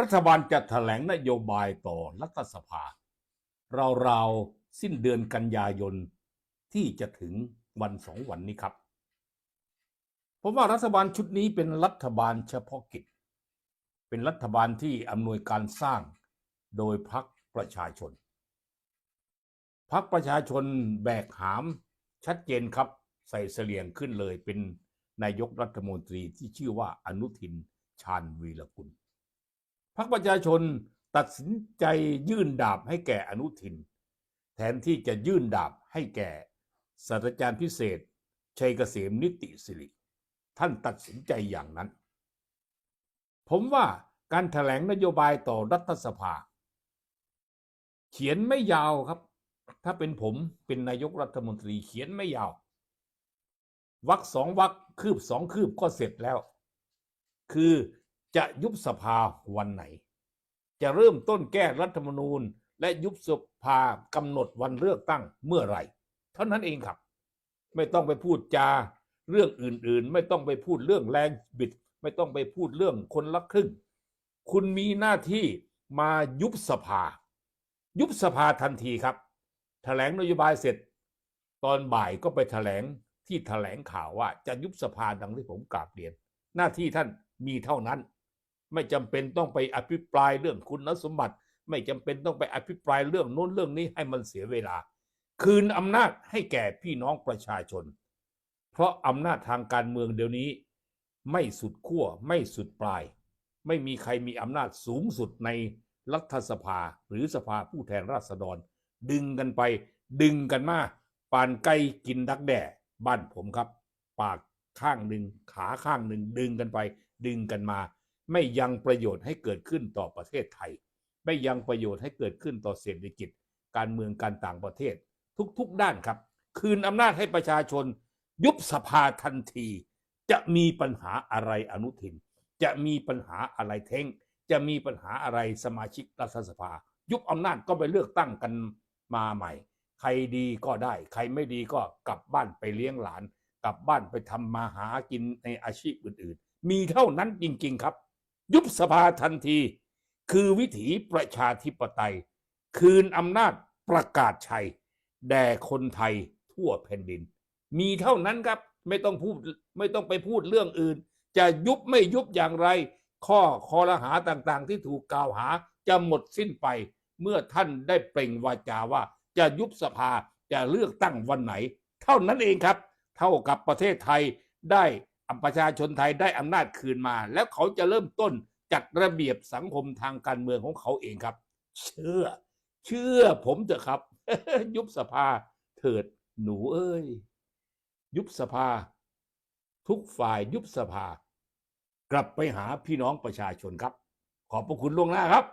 รัฐบาลจะแถลงนโยบายต่อรัฐสภา ราวๆ สิ้นเดือนกันยายนที่จะถึงวันสองวันนี้ครับ ผมว่ารัฐบาลชุดนี้เป็นรัฐบาลเฉพาะกิจ เป็นรัฐบาลที่อำนวยการสร้างโดยพรรคประชาชนพรรคประชาชนแบกหามชัดเจนครับ ใส่เสลียงขึ้นเลยเป็นนายกรัฐมนตรีที่ชื่อว่าอนุทินชาญวีรกุล พรรคประชาชนตัดสินใจยื่นดาบให้แก่อนุทิน แทนที่จะยื่นดาบให้แก่ศาสตราจารย์พิเศษ ชัยเกษมนิติสิริ ท่านตัดสินใจอย่างนั้น ผมว่าการถแถลงนโยบายต่อรัฐสภา เขียนไม่ยาวครับ ถ้าเป็นผมเป็นนายกรัฐมนตรีเขียนไม่ยาววักสองวักคืบสองคืบก็เสร็จแล้ว คือ จะยุบสภาวันไหน จะเริ่มต้นแก้รัฐธรรมนูญ และยุบสภากำหนดวันเลือกตั้งเมื่อไหร่ เท่านั้นเองครับ ไม่ต้องไปพูดจาเรื่องอื่นๆ ไม่ต้องไปพูดเรื่องแรงบิด ไม่ต้องไปพูดเรื่องคนละครึ่ง คุณมีหน้าที่มายุบสภา ยุบสภาทันทีครับแถลงนโยบายเสร็จ ตอนบ่ายก็ไปแถลงที่แถลงข่าวว่าจะยุบสภาดังที่ผมกราบเรียน หน้าที่ท่านมีเท่านั้น ไม่จำเป็นต้องไปอภิปรายเรื่องคุณสมบัติ ไม่จำเป็นต้องไปอภิปรายเรื่องโน้นเรื่องนี้ให้มันเสียเวลา คืนอำนาจให้แก่พี่น้องประชาชน เพราะอำนาจทางการเมืองเดี๋ยวนี้ ไม่สุดขั้วไม่สุดปลาย ไม่มีใครมีอำนาจสูงสุดในรัฐสภาหรือสภาผู้แทนราษฎร ดึงกันไป ดึงกันมาปานไก่กินดักแด่บ้านผมครับ ปากข้างหนึ่งขาข้างหนึ่งดึงกันไป ดึงกันมา ไม่ยังประโยชน์ให้เกิดขึ้นต่อประเทศไทย ไม่ยังประโยชน์ให้เกิดขึ้นต่อเศรษฐกิจ การเมืองการต่างประเทศ ทุกๆด้านครับ คืนอำนาจให้ประชาชน ยุบสภาทันที จะมีปัญหาอะไรอนุทิน จะมีปัญหาอะไรเท้ง จะมีปัญหาอะไรสมาชิกรัฐสภา ยุบอำนาจก็ไปเลือกตั้งกันมาใหม่ ใครดีก็ได้ ใครไม่ดีก็กลับบ้านไปเลี้ยงหลาน กลับบ้านไปทำมาหากินในอาชีพอื่นๆ มีเท่านั้นจริง ๆ ครับ ยุบสภาทันที คือวิถีประชาธิปไตย คืนอำนาจประกาศชัย แด่คนไทยทั่วแผ่นดิน มีเท่านั้นครับไม่ต้องพูดไม่ต้องไปพูดเรื่องอื่น จะยุบไม่ยุบอย่างไร ข้อคอรหาต่างๆ ที่ถูกกล่าวหาจะหมดสิ้นไป เมื่อท่านได้เปล่งวาจาว่า จะยุบสภาจะเลือกตั้งวันไหน เท่านั้นเองครับ เท่ากับประเทศไทยได้ ประชาชนไทยได้อำนาจคืนมา แล้วเขาจะเริ่มต้นจัดระเบียบสังคมทางการเมืองของเขาเองครับ เชื่อ เชื่อผมเถอะครับ ยุบสภาเถิดหนูเอ้ย ยุบสภา ทุกฝ่ายยุบสภา กลับไปหาพี่น้องประชาชนครับ ขอบพระคุณล่วงหน้าครับ